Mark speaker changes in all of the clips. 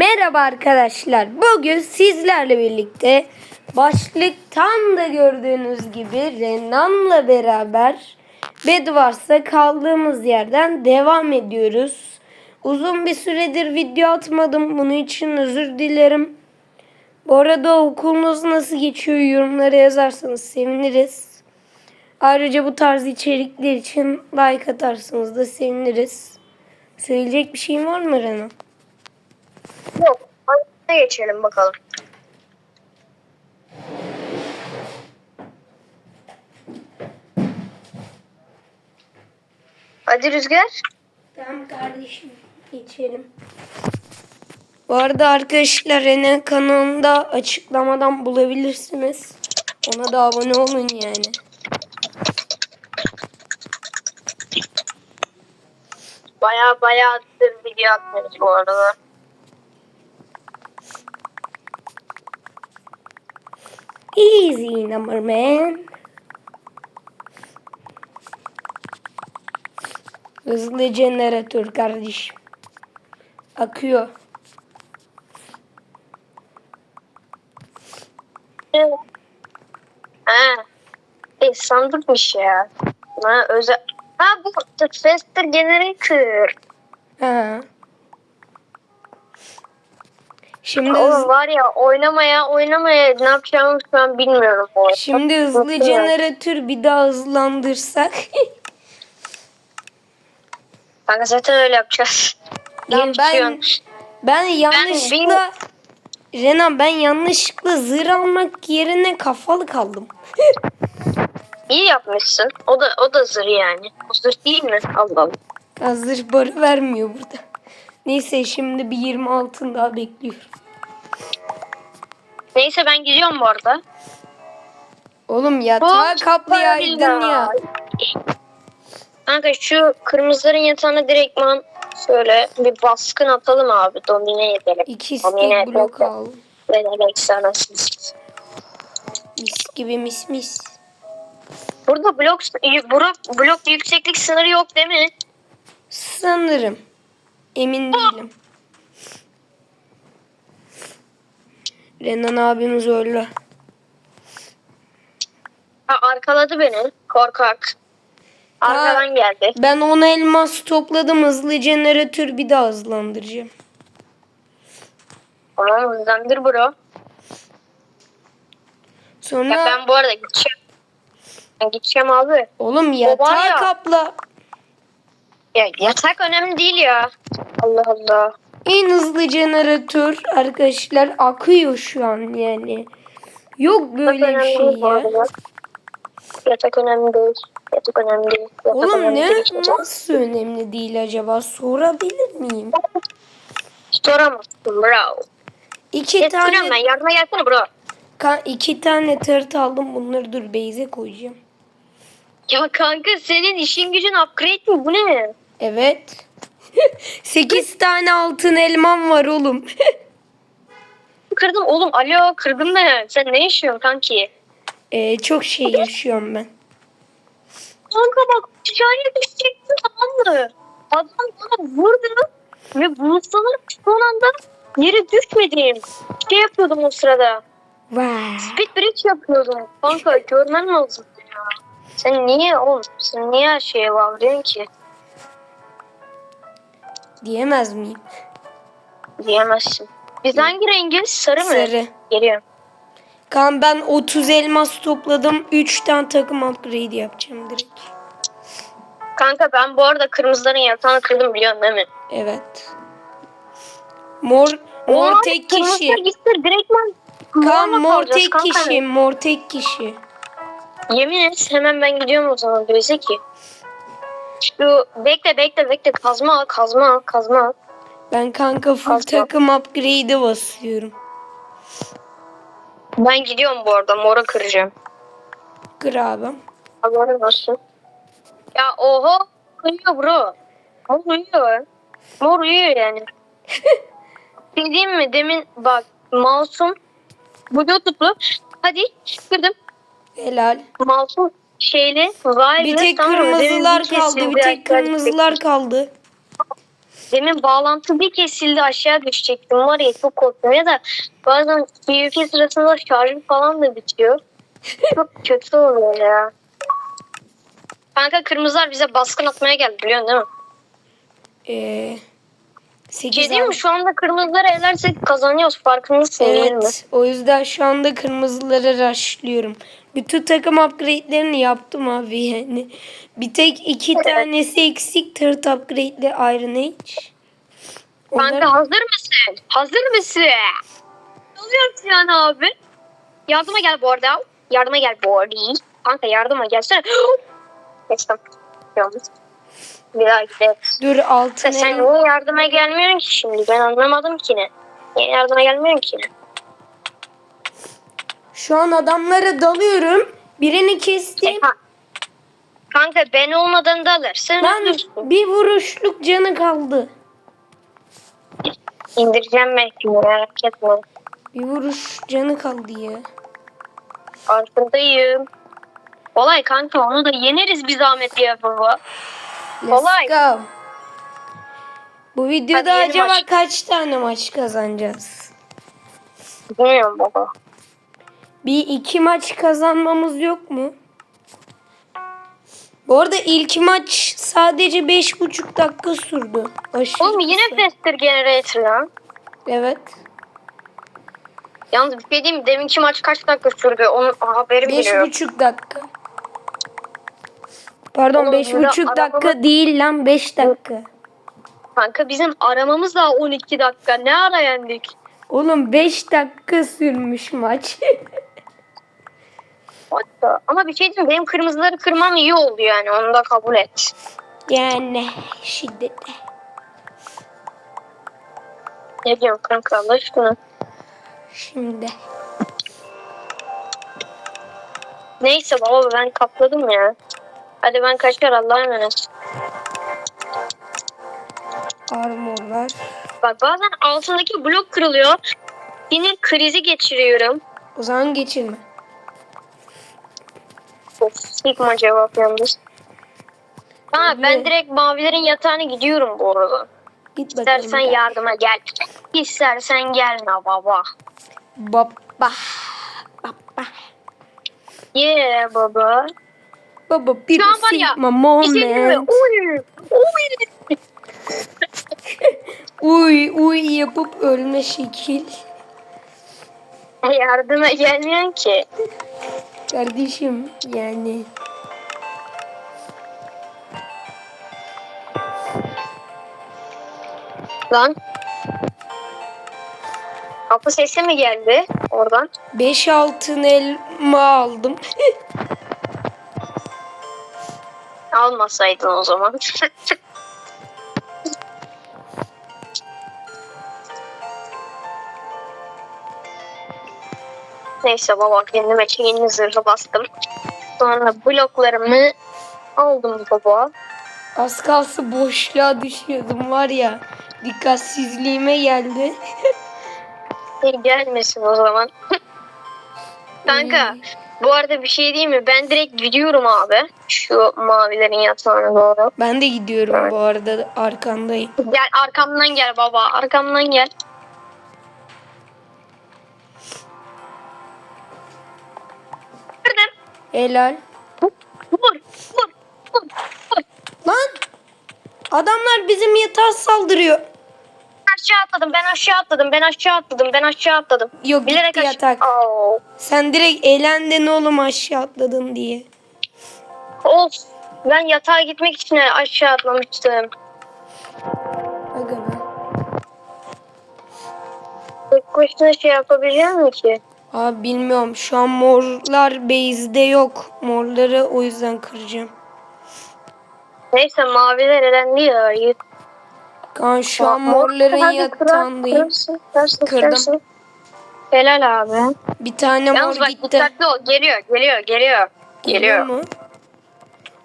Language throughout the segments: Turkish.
Speaker 1: Merhaba arkadaşlar. Bugün sizlerle birlikte başlıktan da gördüğünüz gibi Renan'la beraber Bedwars'a kaldığımız yerden devam ediyoruz. Uzun bir süredir video atmadım. Bunun için özür dilerim. Bu arada okulunuz nasıl geçiyor yorumlara yazarsanız seviniriz. Ayrıca bu tarz içerikler için like atarsanız da seviniriz. Söyleyecek bir şeyin var mı Renan?
Speaker 2: Yok. Hangisine geçelim bakalım. Hadi Rüzgar.
Speaker 1: Tamam kardeşim geçelim. Bu arada arkadaşlar Renan kanalında açıklamadan bulabilirsiniz. Ona da abone olun yani.
Speaker 2: Baya baya video atmıyoruz bu arada.
Speaker 1: Easy number man. Hızlı jeneratör kardeşim. Akıyor.
Speaker 2: Evet. Ha. E, sandıkmış ya. Ha, özel. Ha bu Faster Generator.
Speaker 1: Ha. Şimdi
Speaker 2: Oğlum var ya oynamaya oynamaya ne yapacağımı şu an bilmiyorum bu arada.
Speaker 1: şimdi hızlı
Speaker 2: Bakıyorum.
Speaker 1: jeneratör bir daha hızlandırsak.
Speaker 2: Kanka zaten öyle yapacağız.
Speaker 1: Lan ben ben yanlışlıkla Renan ben yanlışlıkla zırh almak yerine kafalı kaldım.
Speaker 2: İyi yapmışsın. O da o da zırh yani. O zırh değil mi? Allah Allah.
Speaker 1: Zırh barı vermiyor burada. Neyse şimdi bir 20 altın daha bekliyorum.
Speaker 2: Neyse ben gidiyorum bu arada.
Speaker 1: Oğlum yatağı
Speaker 2: Hop,
Speaker 1: kaplayaydın ya.
Speaker 2: Kanka şu kırmızıların yatağına direktman şöyle bir baskın atalım abi. Domine edelim.
Speaker 1: İki
Speaker 2: Domine
Speaker 1: stek blok al.
Speaker 2: Ne demek sanasınız?
Speaker 1: Mis gibi mis mis.
Speaker 2: Burada blok, blok, blok yükseklik sınırı yok değil mi?
Speaker 1: Sanırım. Emin değilim. Renan abimiz.
Speaker 2: Ha, arkaladı beni. Korkak. Arkadan geldi.
Speaker 1: Ben 10 elmas topladım. Hızlı jeneratör bir daha hızlandıracağım.
Speaker 2: Tamam hızlandır bro.
Speaker 1: Sonra
Speaker 2: Ya ben bu arada gideceğim. Ben gideceğim abi.
Speaker 1: oğlum yatağı
Speaker 2: ya.
Speaker 1: kapla.
Speaker 2: Ya yatak önemli değil ya. Allah Allah.
Speaker 1: En hızlı jeneratör arkadaşlar akıyor şu an yani. Yok böyle bir
Speaker 2: önemli
Speaker 1: şey ya.
Speaker 2: Yatak önemli değil. Yatak önemli değil. Yatak
Speaker 1: Oğlum
Speaker 2: önemli
Speaker 1: ne
Speaker 2: değil.
Speaker 1: nasıl önemli değil acaba? Sorabilir miyim?
Speaker 2: Soramazsın bro.
Speaker 1: İki
Speaker 2: ben.
Speaker 1: tane
Speaker 2: Yardıma gelsene bro.
Speaker 1: ka- iki tane tart aldım. Bunları dur base'e koyacağım.
Speaker 2: Ya kanka senin işin gücün upgrade mi? Bu ne?
Speaker 1: Evet. 8 tane altın elmam var oğlum.
Speaker 2: Kırdım oğlum. Alo kırdım ben. Sen ne yaşıyorsun kanki?
Speaker 1: Ee, çok şey yaşıyorum ben.
Speaker 2: Kanka bak aşağıya düşecektin tamam mı? Adam bana vurdu ve bulutsalar son anda yere düşmedim. Şey yapıyordum o sırada.
Speaker 1: Vay.
Speaker 2: Speed bridge yapıyordum. Kanka görmen lazım ya. Sen niye oğlum? Sen niye her şeye bağlıyorsun ki?
Speaker 1: Diyemez miyim?
Speaker 2: Diyemezsin. Biz hangi rengiz? Sarı mı?
Speaker 1: Sarı.
Speaker 2: Geliyorum.
Speaker 1: Kan ben 30 elmas topladım. 3 tane takım upgrade yapacağım direkt.
Speaker 2: Kanka ben bu arada kırmızıların yatağını kırdım biliyorsun değil mi?
Speaker 1: Evet. Mor mor
Speaker 2: Oo,
Speaker 1: tek kişi.
Speaker 2: gitti direktman.
Speaker 1: Kan mor tek kişi. Mor tek kişi.
Speaker 2: Yemin et hemen ben gidiyorum o zaman göze ki. Şu bekle bekle bekle kazma kazma kazma.
Speaker 1: Ben kanka full
Speaker 2: kalk.
Speaker 1: takım upgrade'e basıyorum.
Speaker 2: Ben gidiyorum bu arada mora kıracağım.
Speaker 1: Kır abim.
Speaker 2: Haberin olsun. Ya oho uyuyor bro. Mor uyuyor. Mor uyuyor yani. Bildiğim mi demin bak mouse'um bluetooth'lu. Hadi kırdım.
Speaker 1: Helal.
Speaker 2: Mouse'um şeyli wireless
Speaker 1: Bir tek kırmızılar kaldı. Bir tek kırmızılar kaldı.
Speaker 2: Demin bağlantı bir kesildi aşağı düşecektim var ya çok korktum ya da bazen PvP sırasında şarjım falan da bitiyor. Çok kötü oluyor ya. Kanka kırmızılar bize baskın atmaya geldi biliyorsun değil mi?
Speaker 1: Ee,
Speaker 2: Bir
Speaker 1: 8
Speaker 2: şey diyeyim mi? Şu anda kırmızıları eğlersek kazanıyoruz farkındasın değil mi?
Speaker 1: Evet. O yüzden şu anda kırmızıları rushlıyorum. Bütün takım upgrade'lerini yaptım abi yani. Bir tek iki tanesi eksik. Third upgrade'li Iron Age. Onlar-
Speaker 2: Kanka hazır mısın? Hazır mısın? Alıyorum yani abi. Yardıma gel bu arada. Yardıma gel bu arada. Kanka yardıma gelsene. Geçtim. Yalnız. Bir gidelim.
Speaker 1: Dur altın
Speaker 2: Sen
Speaker 1: elma-
Speaker 2: niye yardıma gelmiyorsun ki şimdi? Ben anlamadım ki ne. Niye yardıma gelmiyorsun ki ne?
Speaker 1: Şu an adamlara dalıyorum. Birini kestim.
Speaker 2: E, ka- Kanka ben olmadan da alırsın.
Speaker 1: Lan bir vuruşluk canı kaldı.
Speaker 2: İndireceğim belki merak etme.
Speaker 1: Bir vuruş canı kaldı ya.
Speaker 2: Farkındayım. Kolay kanka onu da yeneriz bir zahmet ya baba.
Speaker 1: Let's
Speaker 2: Kolay.
Speaker 1: go. Bu videoda
Speaker 2: Hadi
Speaker 1: acaba
Speaker 2: maç.
Speaker 1: kaç tane maç kazanacağız?
Speaker 2: Bilmiyorum baba.
Speaker 1: Bir iki maç kazanmamız yok mu? Bu arada ilk maç sadece beş buçuk dakika sürdü. Aşırı
Speaker 2: Oğlum yine
Speaker 1: kısa.
Speaker 2: Fester Generator lan.
Speaker 1: Evet.
Speaker 2: Yalnız bir şey diyeyim mi? Deminki maç kaç dakika sürdü? Onun haberim
Speaker 1: Beş
Speaker 2: bile yok.
Speaker 1: buçuk dakika. Pardon
Speaker 2: Oğlum
Speaker 1: beş
Speaker 2: burada
Speaker 1: buçuk dakika
Speaker 2: arabamız-
Speaker 1: değil lan beş dakika.
Speaker 2: Kanka bizim aramamız da 12 dakika. Ne ara yendik?
Speaker 1: Oğlum 5 dakika sürmüş maç.
Speaker 2: Hatta. Ama bir şey diyeyim benim kırmızıları kırmam iyi oldu yani. Onu da kabul et.
Speaker 1: yani şiddetle.
Speaker 2: Ne diyorsun kanka Allah aşkına?
Speaker 1: Şimdi.
Speaker 2: Neyse baba ben kapladım ya. Hadi ben kaçar Allah'a emanet.
Speaker 1: Armorlar.
Speaker 2: Bak bazen altındaki blok kırılıyor. Sinir krizi geçiriyorum.
Speaker 1: O zaman geçirme.
Speaker 2: Of sigma cevap yalnız. Ha ben
Speaker 1: Tabii.
Speaker 2: direkt mavilerin yatağına gidiyorum bu arada.
Speaker 1: Git bakalım.
Speaker 2: İstersen yardıma gel. İstersen gelme baba.
Speaker 1: Baba. Baba.
Speaker 2: Yeah baba.
Speaker 1: Baba bir
Speaker 2: Şu an var ya,
Speaker 1: sigma
Speaker 2: şey
Speaker 1: moment.
Speaker 2: Uy, uy.
Speaker 1: Uy uy yapıp ölme şekil.
Speaker 2: Yardıma gelmiyorsun ki.
Speaker 1: Kardeşim yani.
Speaker 2: Lan. Kapı sesi mi geldi oradan?
Speaker 1: 5 altın elma aldım.
Speaker 2: Almasaydın o zaman. Neyse baba kendime çekinli zırhı bastım. Sonra bloklarımı aldım baba.
Speaker 1: Az kalsı boşluğa düşüyordum var ya. Dikkatsizliğime geldi.
Speaker 2: Gelmesin o zaman. Kanka bu arada bir şey diyeyim mi? Ben direkt gidiyorum abi. Şu mavilerin yatağına doğru.
Speaker 1: Ben de gidiyorum bu arada arkandayım.
Speaker 2: Gel arkamdan gel baba. Arkamdan gel. Kırdım.
Speaker 1: Helal.
Speaker 2: Vur. Vur. Vur. Vur.
Speaker 1: Lan! Adamlar bizim yatağa saldırıyor.
Speaker 2: Aşağı atladım. Ben aşağı atladım. Ben aşağı atladım. Ben aşağı atladım.
Speaker 1: Yok
Speaker 2: Bilerek
Speaker 1: gitti yatak.
Speaker 2: Oo.
Speaker 1: Sen direkt elendin oğlum aşağı atladın diye.
Speaker 2: Of. Ben yatağa gitmek için aşağı atlamıştım.
Speaker 1: Aga be.
Speaker 2: Tek başına şey yapabiliyor mu ki?
Speaker 1: Abi bilmiyorum şu an morlar base'de yok. Morları o yüzden kıracağım.
Speaker 2: Neyse maviler elendi ya.
Speaker 1: Kaan şu an
Speaker 2: Mor-
Speaker 1: morların yatağındayım. Kırdım.
Speaker 2: Helal abi.
Speaker 1: Bir tane mor
Speaker 2: Yalnız bak
Speaker 1: gitti.
Speaker 2: dikkatli ol. Geliyor, geliyor, geliyor. Geliyor.
Speaker 1: mu?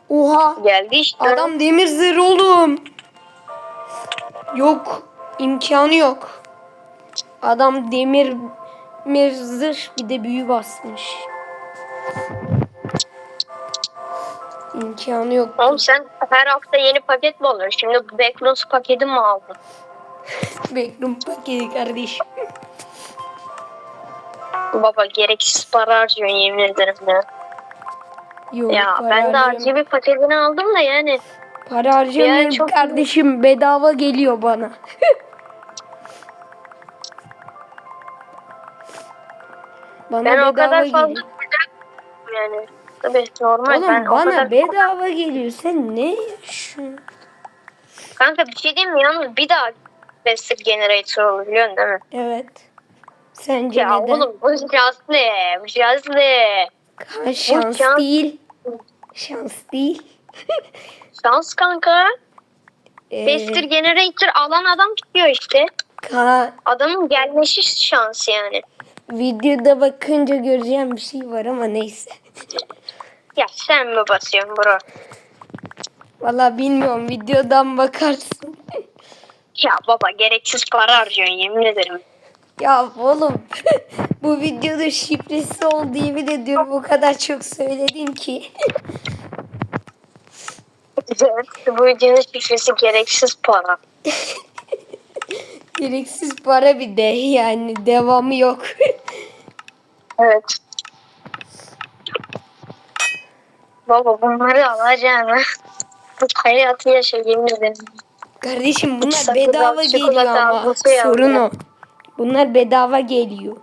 Speaker 1: Oha.
Speaker 2: Geldi işte.
Speaker 1: Adam demir zırh oğlum. Yok. imkanı yok. Adam demir demir zırh bir de büyü basmış. İmkanı yok.
Speaker 2: Oğlum sen her hafta yeni paket mi alıyorsun? Şimdi Backrooms paketi mi aldın?
Speaker 1: Backroom paketi kardeşim.
Speaker 2: Baba gereksiz para harcıyorsun yemin ederim ya.
Speaker 1: Yok,
Speaker 2: Ya ben de
Speaker 1: harcamıyorum.
Speaker 2: RGB paketini aldım da yani.
Speaker 1: Para harcamıyorum
Speaker 2: çok-
Speaker 1: kardeşim. Bedava geliyor bana. bana
Speaker 2: Ben
Speaker 1: bedava
Speaker 2: o kadar fazla
Speaker 1: geliyor.
Speaker 2: yani. Tabii normal
Speaker 1: Oğlum
Speaker 2: ben
Speaker 1: bana
Speaker 2: kadar...
Speaker 1: bedava geliyor. Sen ne yaşıyorsun?
Speaker 2: Kanka bir şey diyeyim mi yalnız bir daha Basic Generator olur biliyorsun değil mi?
Speaker 1: Evet. Sence
Speaker 2: Ya
Speaker 1: neden?
Speaker 2: oğlum bu şanslı. Bu şanslı.
Speaker 1: Ha, şans
Speaker 2: şans-
Speaker 1: değil. Şans değil.
Speaker 2: Şans kanka.
Speaker 1: Ee,
Speaker 2: Basic Generator alan adam tutuyor işte.
Speaker 1: ka-
Speaker 2: Adamın gelmesi şans yani.
Speaker 1: videoda bakınca göreceğim bir şey var ama neyse.
Speaker 2: Ya sen mi basıyorsun bro?
Speaker 1: Valla bilmiyorum videodan bakarsın.
Speaker 2: Ya baba gereksiz para harcıyorsun yemin ederim.
Speaker 1: Ya oğlum bu videoda şifresi olduğu yemin ediyorum o kadar çok söyledin ki.
Speaker 2: Evet, bu videonun şifresi gereksiz para.
Speaker 1: Gereksiz para bir de yani devamı yok.
Speaker 2: Evet. Baba bunları alacağım. Bu hayatı yaşa yemin ederim.
Speaker 1: Kardeşim bunlar
Speaker 2: Sakın
Speaker 1: bedava
Speaker 2: al,
Speaker 1: geliyor ama sorun o. Bunlar bedava geliyor.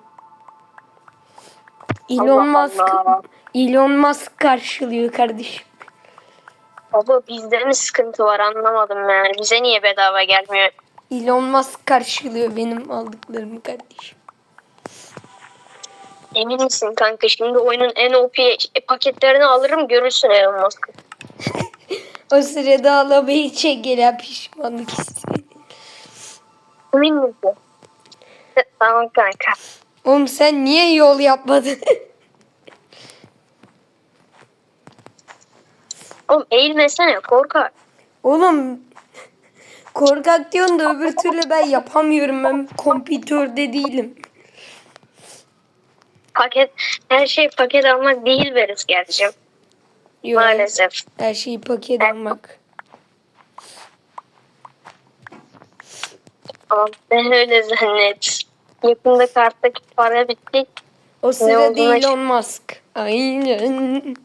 Speaker 1: Elon
Speaker 2: Allah
Speaker 1: Musk
Speaker 2: Allah.
Speaker 1: Elon Musk karşılıyor kardeşim.
Speaker 2: Baba bizde mi sıkıntı var anlamadım yani. Bize niye bedava gelmiyor?
Speaker 1: Elon Musk karşılıyor benim aldıklarımı kardeşim.
Speaker 2: Emin misin kanka? Şimdi oyunun en OP paketlerini alırım görürsün Elon Musk'ı.
Speaker 1: O sırada alamayı çekele pişmanlık hissediyor.
Speaker 2: Emin misin? Tamam kanka.
Speaker 1: Oğlum sen niye yol yapmadın?
Speaker 2: Oğlum eğilmesene korkak.
Speaker 1: Oğlum korkak diyorsun da öbür türlü ben yapamıyorum. Ben kompütörde değilim.
Speaker 2: Paket, her şey paket almak değil veririz gerçi.
Speaker 1: Yok,
Speaker 2: Maalesef.
Speaker 1: Her şeyi paket almak.
Speaker 2: Ama ben öyle zannet. Yakında karttaki para bitti.
Speaker 1: O sırada
Speaker 2: olduğunu-
Speaker 1: Elon Musk. Aynen.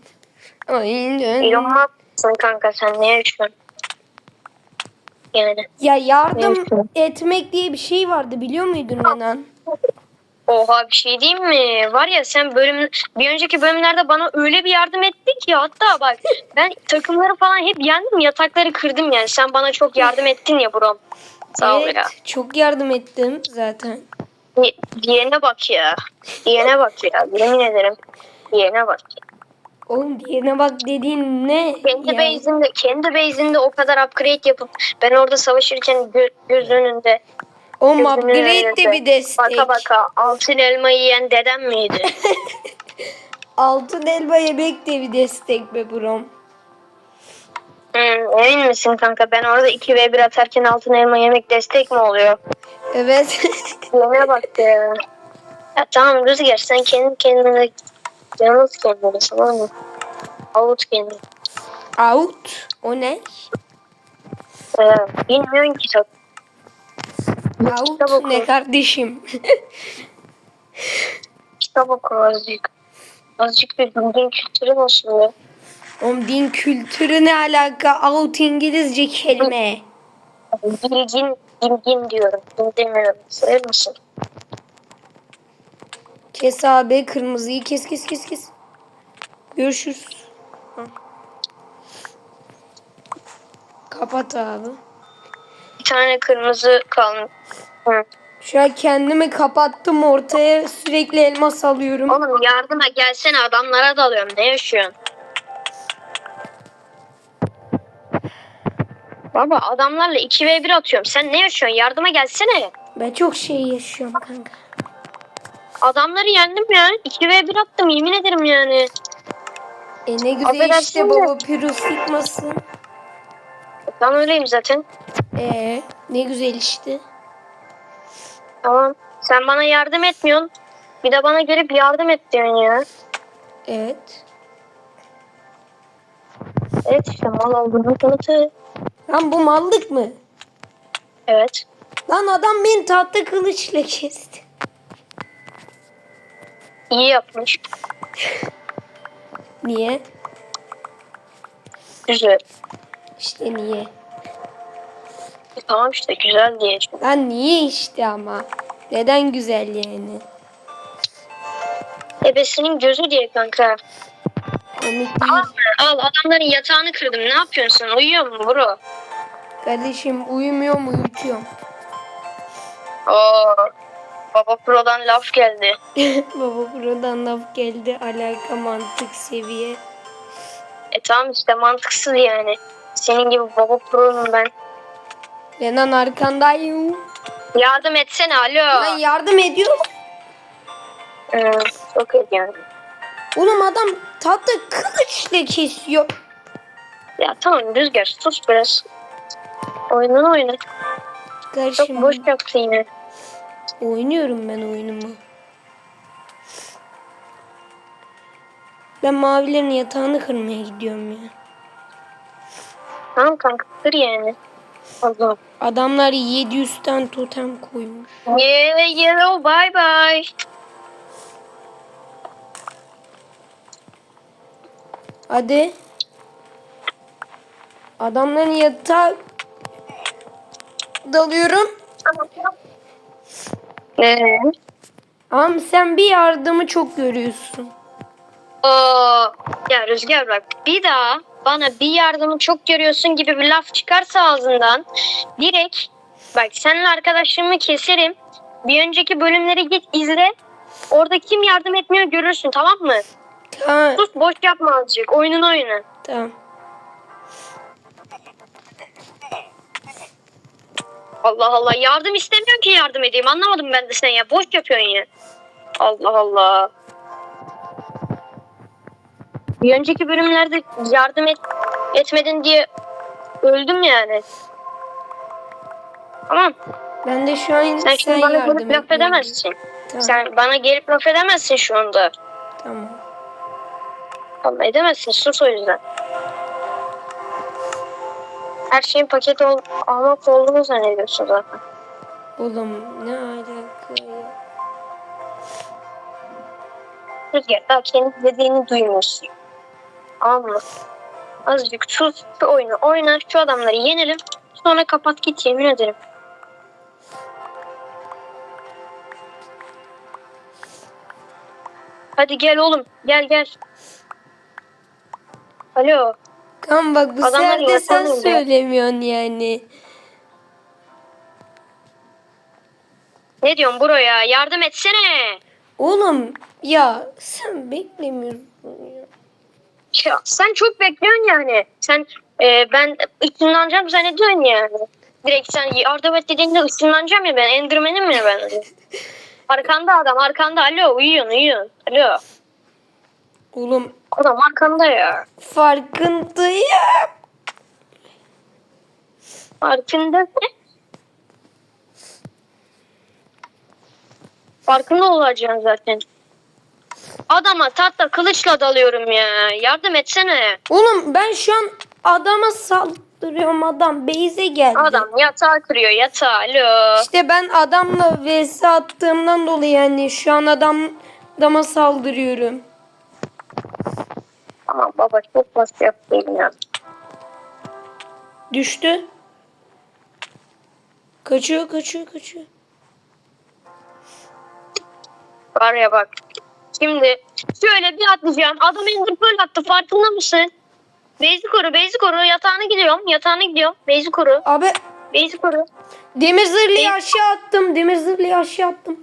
Speaker 1: Aynen.
Speaker 2: Elon Musk'sın kanka sen ne yaşıyorsun? Yani.
Speaker 1: Ya yardım etmek diye bir şey vardı biliyor muydun Renan?
Speaker 2: Oha bir şey diyeyim mi? Var ya sen bölüm bir önceki bölümlerde bana öyle bir yardım ettin ki hatta bak ben takımları falan hep yendim yatakları kırdım yani sen bana çok yardım ettin ya bro. Sağ ol
Speaker 1: evet,
Speaker 2: ya.
Speaker 1: çok yardım ettim zaten.
Speaker 2: Di- Diyene bak ya. Diyene bak ya. Yemin ederim. Diyene bak.
Speaker 1: Oğlum diğerine bak dediğin ne?
Speaker 2: Kendi
Speaker 1: ya?
Speaker 2: base'inde, kendi base'inde o kadar upgrade yapıp ben orada savaşırken gö- göz önünde Gözünün
Speaker 1: upgrade de bir destek.
Speaker 2: Baka baka altın elma yiyen dedem miydi?
Speaker 1: Altın elma yemek de bir destek be brom.
Speaker 2: Hmm, emin misin kanka? Ben orada 2v1 atarken altın elma yemek destek mi oluyor?
Speaker 1: Evet.
Speaker 2: Yemeğe bak ya. Ya tamam Rüzgar sen kendi kendine yalnız kendini tamam mı? Avut kendini.
Speaker 1: Out. O ne?
Speaker 2: Ee, bilmiyorsun ki çok.
Speaker 1: Out
Speaker 2: Kitap oku.
Speaker 1: ne kardeşim?
Speaker 2: Kitap oku azıcık. Azıcık bir bilgin kültürün olsun ya.
Speaker 1: Oğlum din kültürü ne alaka? Out İngilizce kelime.
Speaker 2: Bilgin, bilgin diyorum. Bilgin demiyorum. Sayar mısın?
Speaker 1: Kes abi kırmızıyı kes kes kes kes. Görüşürüz. Hı. Kapat abi.
Speaker 2: Tane kırmızı kalmış.
Speaker 1: Şu an kendimi kapattım ortaya sürekli elmas alıyorum.
Speaker 2: Oğlum yardıma gelsene adamlara dalıyorum. Ne yaşıyorsun? Baba adamlarla 2v1 atıyorum. Sen ne yaşıyorsun? Yardıma gelsene.
Speaker 1: Ben çok şey yaşıyorum kanka.
Speaker 2: Adamları yendim ya. 2v1 attım yemin ederim yani.
Speaker 1: E ne güzel
Speaker 2: Affedersin
Speaker 1: işte
Speaker 2: de.
Speaker 1: baba pürüz sıkmasın.
Speaker 2: Ben öyleyim zaten.
Speaker 1: E ne güzel işte.
Speaker 2: Tamam. Sen bana yardım etmiyorsun. Bir de bana gelip yardım et diyorsun ya.
Speaker 1: Evet.
Speaker 2: Evet işte mal olduğunu kanıtı.
Speaker 1: Lan bu mallık mı?
Speaker 2: Evet.
Speaker 1: Lan adam beni tahta kılıçla kesti.
Speaker 2: İyi yapmış.
Speaker 1: Niye?
Speaker 2: Güzel.
Speaker 1: İşte niye?
Speaker 2: Tamam işte güzel diye.
Speaker 1: Lan niye işte ama? Neden güzel yani?
Speaker 2: Ebesinin gözü diye kanka.
Speaker 1: Komik
Speaker 2: Al,
Speaker 1: değil.
Speaker 2: al adamların yatağını kırdım. Ne yapıyorsun sen? Uyuyor musun bro?
Speaker 1: Kardeşim uyumuyorum uyutuyorum.
Speaker 2: Oo. Baba Pro'dan laf geldi.
Speaker 1: Baba buradan laf geldi. Alaka mantık seviye.
Speaker 2: E tamam işte mantıksız yani. Senin gibi baba Pro'nun ben.
Speaker 1: Renan arkandayım.
Speaker 2: Yardım etsene alo.
Speaker 1: Ben yardım ediyorum.
Speaker 2: Hmm, çok iyi yani.
Speaker 1: Oğlum adam tahta kılıçla kesiyor.
Speaker 2: Ya tamam Rüzgar sus biraz. Oyununu oyna. Çok
Speaker 1: Kardeşim
Speaker 2: boş yaptı yine.
Speaker 1: oynuyorum ben oyunumu. Ben mavilerin yatağını kırmaya gidiyorum ya.
Speaker 2: Tamam kanka kır yani. Allah.
Speaker 1: Adamlar 700 tane totem koymuş.
Speaker 2: Yeah, yellow bye bye.
Speaker 1: Hadi. Adamların yatağı dalıyorum.
Speaker 2: Ee,
Speaker 1: Ama sen bir yardımı çok görüyorsun.
Speaker 2: o ya Rüzgar bak bir daha bana bir yardımı çok görüyorsun gibi bir laf çıkarsa ağzından direkt bak seninle arkadaşlığımı keserim. Bir önceki bölümleri git izle. Orada kim yardım etmiyor görürsün tamam mı?
Speaker 1: Tamam.
Speaker 2: Sus boş yapma azıcık. Oyununu oyna.
Speaker 1: Tamam.
Speaker 2: Allah Allah yardım istemiyorsun ki yardım edeyim. Anlamadım ben de sen ya. Boş yapıyorsun ya. Allah Allah. Bir önceki bölümlerde yardım et, etmedin diye öldüm yani. Tamam.
Speaker 1: Ben de şu an
Speaker 2: Sen
Speaker 1: sen,
Speaker 2: şimdi bana gelip laf edemezsin.
Speaker 1: Tamam.
Speaker 2: Sen bana gelip laf edemezsin şu anda.
Speaker 1: Tamam.
Speaker 2: Tamam edemezsin. Sus o yüzden. Her şeyin paket ol almak olduğunu zannediyorsun zaten.
Speaker 1: Oğlum ne alaka ya?
Speaker 2: Rüzgar daha kendi dediğini duymuyorsun. Tamam mı? Azıcık sus şu oyunu oyna şu adamları yenelim. Sonra kapat git yemin ederim. Hadi gel oğlum gel gel. Alo.
Speaker 1: Kan bak bu
Speaker 2: Adamlar
Speaker 1: sefer de sen söylemiyorsun yani.
Speaker 2: Ne diyorsun bro ya yardım etsene.
Speaker 1: Oğlum ya sen beklemiyorsun ya.
Speaker 2: Ya, sen çok bekliyorsun yani. Sen e, ben ışınlanacağım zannediyorsun yani. Direkt sen yardım et dediğinde ışınlanacağım ya ben. Enderman'im ya ben. arkanda adam arkanda. Alo uyuyorsun uyuyorsun. Alo.
Speaker 1: Oğlum
Speaker 2: Adam arkanda ya.
Speaker 1: farkındayım.
Speaker 2: Farkında ne? Farkında olacaksın zaten. Adama tahta kılıçla dalıyorum ya. Yardım etsene.
Speaker 1: Oğlum ben şu an adama saldırıyorum adam beyze geldi.
Speaker 2: Adam yatağı kırıyor yatağı. Alo.
Speaker 1: İşte ben adamla vs attığımdan dolayı yani şu an adam adama saldırıyorum.
Speaker 2: Aman baba çok basit yaptım ya.
Speaker 1: Düştü. Kaçıyor kaçıyor kaçıyor.
Speaker 2: Var ya bak. Şimdi şöyle bir atlayacağım. Adam ender pearl attı farkında mısın? Beyzi koru, beyzi koru. Yatağına gidiyorum. Yatağına gidiyorum. Beyzi koru.
Speaker 1: Abi
Speaker 2: Beyzi koru.
Speaker 1: demir zırhlıyı aşağı attım. Demir zırhlıyı aşağı attım.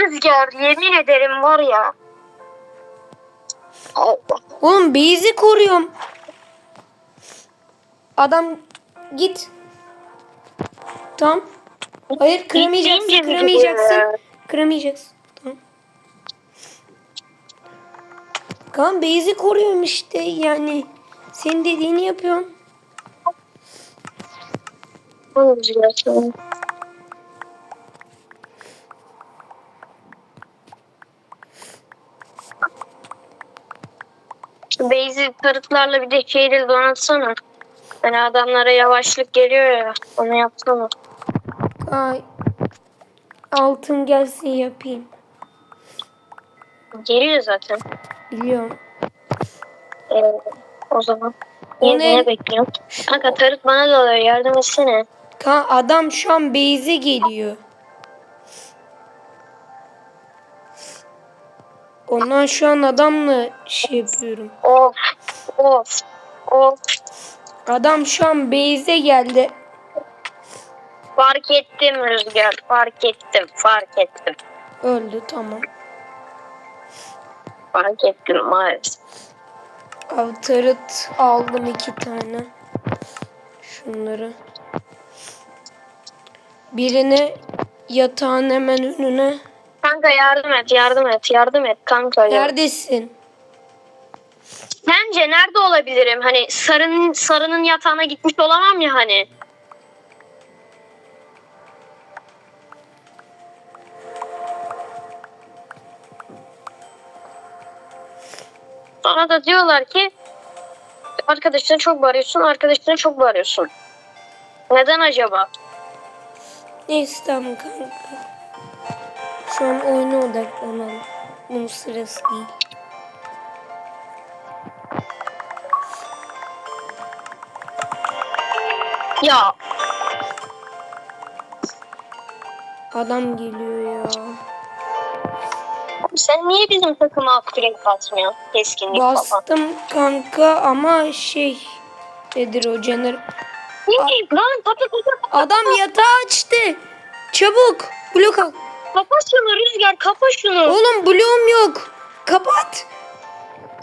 Speaker 2: Rüzgar yemin ederim var ya. Allah.
Speaker 1: Oğlum beyzi koruyorum. Adam git. Tamam. Hayır kıramayacaksın.
Speaker 2: Gittiğince mi
Speaker 1: Kıramayacaksın. Kıramayacaksın. Kan beyzi koruyorum işte yani. Senin dediğini yapıyorum.
Speaker 2: Basic tarıtlarla bir de şeyleri donatsana. Hani adamlara yavaşlık geliyor ya. Onu yapsana.
Speaker 1: Ay. Altın gelsin yapayım.
Speaker 2: Geliyor zaten.
Speaker 1: Biliyorum.
Speaker 2: Ee, o zaman. Niye
Speaker 1: ne?
Speaker 2: ne bekliyorsun? Kanka tarıt bana da. Yardım etsene.
Speaker 1: Ka adam şu an base'e geliyor. Ondan şu an adamla şey yapıyorum.
Speaker 2: Of. Of. Of.
Speaker 1: Adam şu an base'e geldi.
Speaker 2: Fark ettim Rüzgar. Fark ettim. Fark ettim.
Speaker 1: Öldü tamam.
Speaker 2: Fark ettim maalesef.
Speaker 1: Avtarıt aldım iki tane. Şunları. Birini yatağın hemen önüne.
Speaker 2: Kanka yardım et, yardım et, yardım et kanka.
Speaker 1: Neredesin?
Speaker 2: Sence nerede olabilirim? Hani sarının sarının yatağına gitmiş olamam ya hani. Sonra da diyorlar ki arkadaşına çok bağırıyorsun, arkadaşına çok bağırıyorsun. Neden acaba?
Speaker 1: Neyse tamam kanka. Şu an oyuna odaklanalım. Bunun sırası değil.
Speaker 2: Ya
Speaker 1: Adam geliyor ya.
Speaker 2: Sen niye bizim takıma upgrade basmıyorsun? Keskinlik falan.
Speaker 1: Bastım kanka ama şey nedir o caner.
Speaker 2: Niye? Lan
Speaker 1: Adam yatağı açtı. Çabuk blok al.
Speaker 2: kapa şunu Rüzgar kapa şunu.
Speaker 1: Oğlum bloğum yok. Kapat.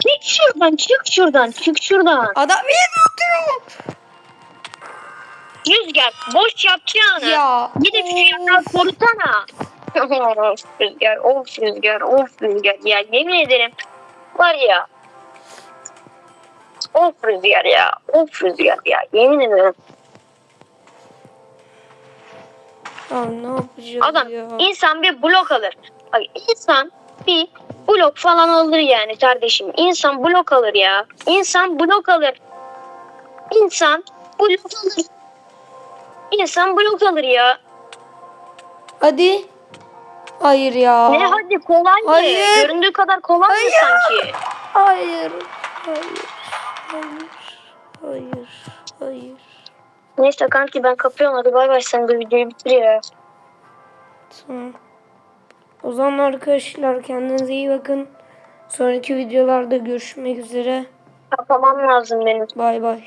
Speaker 2: Çık şuradan çık şuradan çık şuradan.
Speaker 1: Adam yeni atıyor.
Speaker 2: Rüzgar boş yapacağını.
Speaker 1: Ya.
Speaker 2: Gidip şu yatağı korusana. Of Rüzgar of Rüzgar of Rüzgar ya yemin ederim var ya. Of Rüzgar ya of Rüzgar ya yemin ederim.
Speaker 1: Ya ne yapacağız
Speaker 2: Adam
Speaker 1: ya?
Speaker 2: insan bir blok alır. Bak insan bir blok falan alır yani kardeşim. İnsan blok alır ya. İnsan blok alır. İnsan blok alır. İnsan blok alır ya.
Speaker 1: Hadi. Hayır ya.
Speaker 2: Ne hadi kolay mı?
Speaker 1: Hayır.
Speaker 2: Göründüğü kadar kolay mı sanki?
Speaker 1: Hayır. Hayır. Hayır. Hayır. Hayır.
Speaker 2: Neyse kanki ben kapıyorum hadi bay bay sen de videoyu bitir ya.
Speaker 1: Tamam. O zaman arkadaşlar kendinize iyi bakın. Sonraki videolarda görüşmek üzere.
Speaker 2: Kapamam lazım benim.
Speaker 1: Bay bay.